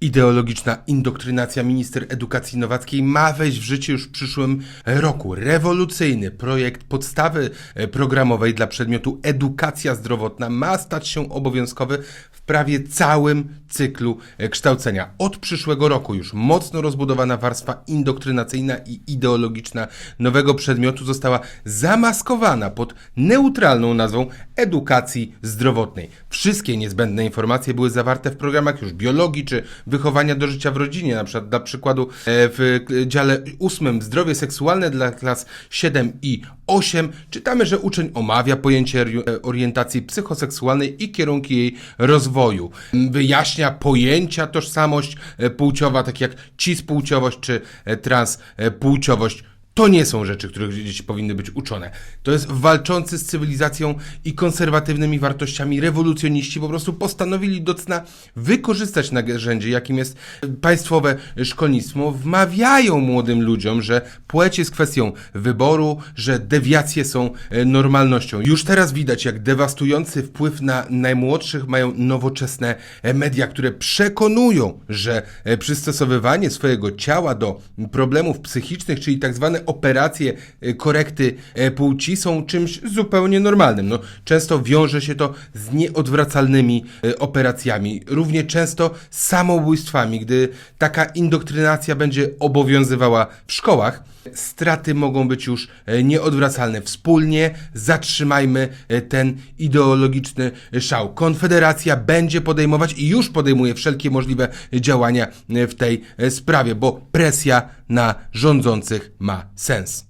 Ideologiczna indoktrynacja minister edukacji nowackiej ma wejść w życie już w przyszłym roku. Rewolucyjny projekt podstawy e, programowej dla przedmiotu edukacja zdrowotna ma stać się obowiązkowy prawie całym cyklu e, kształcenia. Od przyszłego roku już mocno rozbudowana warstwa indoktrynacyjna i ideologiczna nowego przedmiotu została zamaskowana pod neutralną nazwą edukacji zdrowotnej. Wszystkie niezbędne informacje były zawarte w programach już biologii czy wychowania do życia w rodzinie, na przykład dla przykładu e, w dziale 8 zdrowie seksualne dla klas 7 i 8 czytamy, że uczeń omawia pojęcie e, orientacji psychoseksualnej i kierunki jej rozwoju. Wyjaśnia pojęcia tożsamość e, płciowa, tak jak cispłciowość czy e, transpłciowość. To nie są rzeczy, których dzieci powinny być uczone. To jest walczący z cywilizacją i konserwatywnymi wartościami rewolucjoniści po prostu postanowili do cna wykorzystać narzędzie, jakim jest państwowe szkolnictwo. Wmawiają młodym ludziom, że płeć jest kwestią wyboru, że dewiacje są e, normalnością. Już teraz widać, jak dewastujący wpływ na najmłodszych mają nowoczesne e, media, które przekonują, że e, przystosowywanie swojego ciała do problemów psychicznych, czyli tak zwane operacje e, korekty e, płci są czymś zupełnie normalnym. No, często wiąże się to z nieodwracalnymi e, operacjami, równie często samobójstwami, gdy taka indoktrynacja będzie obowiązywała w szkołach. Straty mogą być już nieodwracalne. Wspólnie zatrzymajmy ten ideologiczny szał. Konfederacja będzie podejmować i już podejmuje wszelkie możliwe działania w tej sprawie, bo presja na rządzących ma sense.